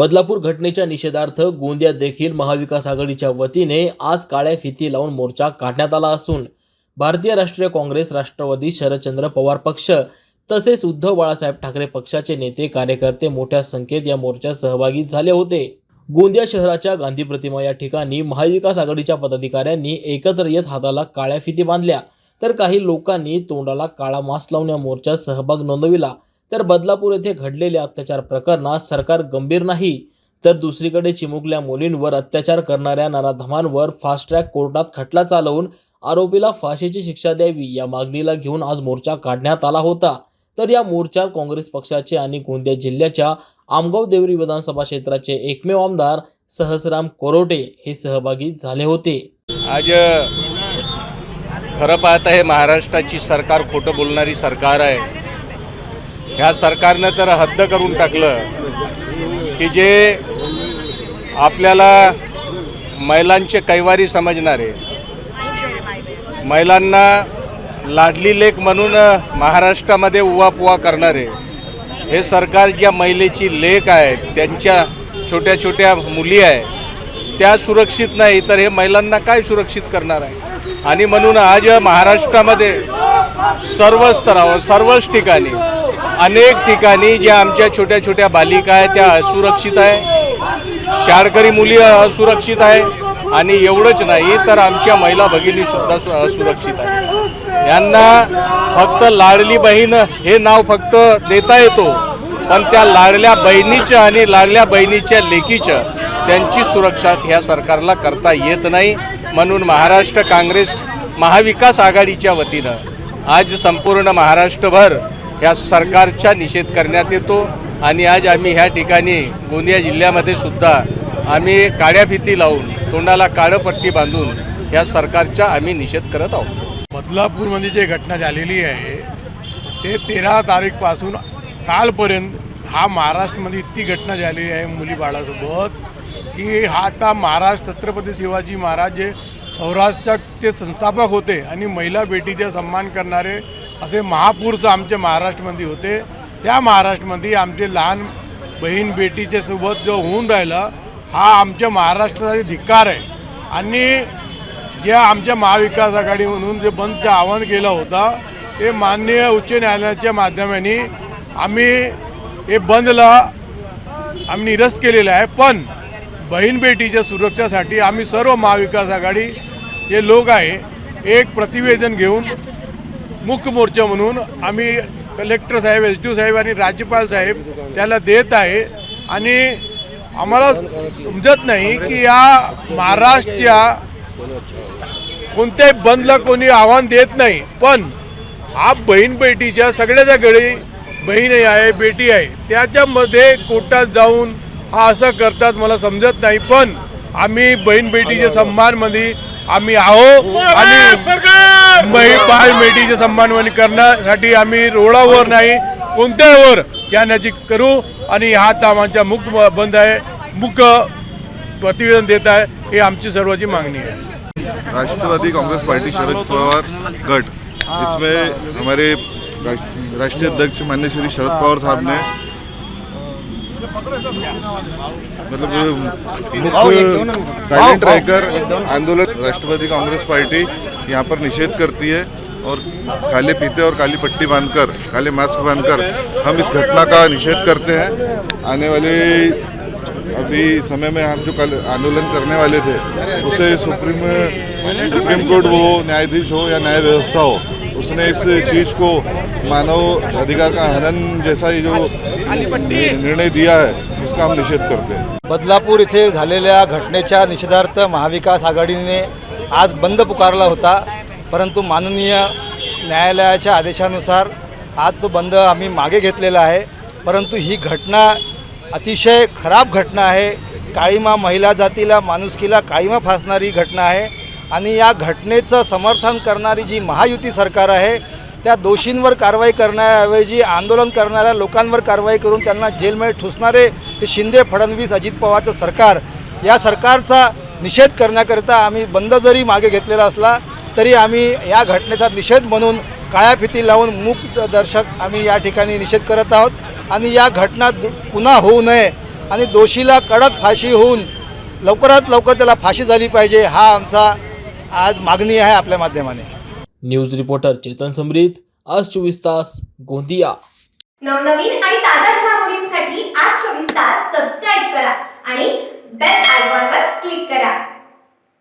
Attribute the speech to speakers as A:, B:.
A: बदलापूर घटनेच्या निषेधार्थ गोंदियात देखील महाविकास आघाडीच्या वतीने आज काळ्या फिती लावून मोर्चा काढण्यात आला असून भारतीय राष्ट्रीय काँग्रेस राष्ट्रवादी शरदचंद्र पवार पक्ष तसेच उद्धव बाळासाहेब ठाकरे पक्षाचे नेते कार्यकर्ते मोठ्या संख्येत या मोर्चात सहभागी झाले होते. गोंदिया शहराच्या गांधी प्रतिमा या ठिकाणी महाविकास आघाडीच्या पदाधिकाऱ्यांनी एकत्र येत हाताला काळ्या फिती बांधल्या. तर काही लोकांनी तोंडाला काळा मास्क लावून या मोर्चात सहभाग नोंदविला. तर बदलापूर येथे घडलेल्या अत्याचार प्रकरणात सरकार गंभीर नाही तर दुसरीकडे चिमुकल्या मुलींवर अत्याचार करणाऱ्या नराधमांवर फास्ट ट्रॅक कोर्टात खटला चालवून आरोपीला फाशीची शिक्षा द्यावी या मागणीला घेऊन आज मोर्चा काढण्यात आला होता. तर या मोर्चात काँग्रेस पक्षाचे आणि गोंदिया जिल्ह्याच्या आमगाव देवरी विधानसभा क्षेत्राचे एकमेव आमदार सहसराम कोरोटे हे सहभागी झाले होते.
B: आज खरं पाहता हे महाराष्ट्राची सरकार खोटं बोलणारी सरकार आहे. ह्या सरकारनं तर हद्द करून टाकलं की जे आपल्याला महिलांचे कैवारी समजणारे महिलांना लाडली लेख म्हणून महाराष्ट्रामध्ये उवापुवा करणारे हे सरकार ज्या महिलेची लेख आहे त्यांच्या छोट्या छोट्या मुली आहे त्या सुरक्षित नाही तर हे महिलांना काय सुरक्षित करणार आहे? आणि म्हणून आज महाराष्ट्रामध्ये सर्व स्तरावर सर्वच ठिकाणी अनेक ठिकाणी ज्या आमच्या छोट्या छोट्या बालिका आहेत त्या असुरक्षित आहे. शाळकरी मुली असुरक्षित आहे. आणि एवढंच नाही तर आमच्या महिला भगिनीसुद्धा सु असुरक्षित आहे. यांना फक्त लाडली बहीण हे नाव फक्त देता येतो. पण त्या लाडल्या बहिणीचं आणि लाडल्या बहिणीच्या लेकीचं त्यांची सुरक्षा ह्या सरकारला करता येत नाही. म्हणून महाराष्ट्र काँग्रेस महाविकास आघाडीच्या वतीनं आज संपूर्ण महाराष्ट्रभर ह्या सरकारचा निषेध करण्यात येतो. आणि आज आम्ही ह्या ठिकाणी गोंदिया जिल्ह्यामध्ये सुद्धा आम्ही काळ्या भीती लावून तोंडाला काळं पट्टी बांधून ह्या सरकारचा आम्ही निषेध करत आहोत.
C: बदलापूरमध्ये जे घटना झालेली आहे ते तेरा तारीखपासून कालपर्यंत हा महाराष्ट्रामध्ये इतकी घटना झालेली आहे मुली बाळासोबत की हा आता महाराष्ट्र छत्रपती शिवाजी महाराज जे सौराष्ट्राचे संस्थापक होते आणि महिला बेटीचा सन्मान करणारे असे महापूरचं आमच्या महाराष्ट्रामध्ये होते. त्या महाराष्ट्रामध्ये आमचे लहान बहीण बेटीच्या सोबत जो होऊन राहिला हा आमच्या महाराष्ट्राचा धिक्कार आहे. आणि जे आमच्या महाविकास आघाडी म्हणून जे बंदचं आवाहन केलं होतं ते माननीय उच्च न्यायालयाच्या माध्यमाने आम्ही हे बंदला आम्ही निरस्त केलेलं आहे. पण बहीण बेटीच्या सुरक्षासाठी आम्ही सर्व महाविकास आघाडी जे लोक आहे एक प्रतिवेदन घेऊन मुख्य मोर्चा म्हणून आम्ही कलेक्टर साहेब एस डी साहेब आणि राज्यपाल साहेब त्याला देत आहे. आणि आम्हाला समजत नाही की या महाराष्ट्रच्या कोणत्याही बंदला कोणी आव्हान देत नाही. पण हा बहीण बेटीच्या सगळ्याच्या घरी बहीण आहे बेटी आहे. त्याच्यामध्ये कोर्टात जाऊन हा असं करतात मला समजत नाही. पण आम्ही बहीण बेटीच्या सन्मानमध्ये आम्ही आहो आणि बहीण बेटीच्या सन्मानमध्ये करण्यासाठी आम्ही रोडावर नाही कोणत्यावर जाण्याची करू आणि हा आमच्या मुख्य बंद आहे मुख्य प्रतिवेदन देत आहे हे आमची सर्वांची मागणी आहे.
D: राष्ट्रवादी कांग्रेस पार्टी शरद पवार गट. इसमें हमारे राष्ट्र- राष्ट्रीय अध्यक्ष मान्य श्री शरद पवार साहब ने मतलब साइलेंट रहकर आंदोलन राष्ट्रवादी कांग्रेस पार्टी यहाँ पर निषेध करती है और काले पीते और काली पट्टी बांधकर काले मास्क बांधकर हम इस घटना का निषेध करते हैं। आने वाले अभी समय में हम जो कल आंदोलन करने वाले थे उसे सुप्रीम सुप्रीम कोर्ट हो न्यायाधीश हो या न्याय व्यवस्था हो उसने इस चीज़ को मानव अधिकार का हनन जैसा ही जो निर्णय दिया है उसका हम निषेध करते हैं।
E: बदलापूर इथे झालेल्या घटनेच्या निषेधार्थ महाविकास आघाडीने आज बंद पुकारला होता परंतु माननीय न्यायालयाच्या आदेशानुसार आज तो बंद आम्ही मागे घेतलेला आहे. परंतु ही घटना अतिशय खराब घटना आहे. काळीमा महिला जातीला माणुसकीला काळीमा फासणारी घटना आहे. आणि या घटनेचं समर्थन करणारी जी महायुती सरकार आहे त्या दोषींवर कारवाई करण्याऐवजी आंदोलन करणाऱ्या लोकांवर कारवाई करून त्यांना जेलमध्ये ठुसणारे हे शिंदे फडणवीस अजित पवारचं सरकार या सरकारचा निषेध करण्याकरिता आम्ही बंद जरी मागे घेतलेला असला तरी आम्ही या घटनेचा निषेध म्हणून काळ्या फिती लावून मूक दर्शक आम्ही या ठिकाणी निषेध करत आहोत. आणि या घटना दु- पुन्हा होऊ नये आणि दोषीला कडक फाशी होऊन लवकरात लवकर त्याला फाशी झाली पाहिजे हा आमचा आज मागणी आहे आपल्या माध्यमाने.
A: न्यूज रिपोर्टर चेतन समरीत आज चोवीस तास गोंदिया.
F: नवनवीन आणि ताज्या घडामोडींसाठी आज चोवीस तास सबस्क्राईब करा आणि बेल आयकॉनवर क्लिक करा.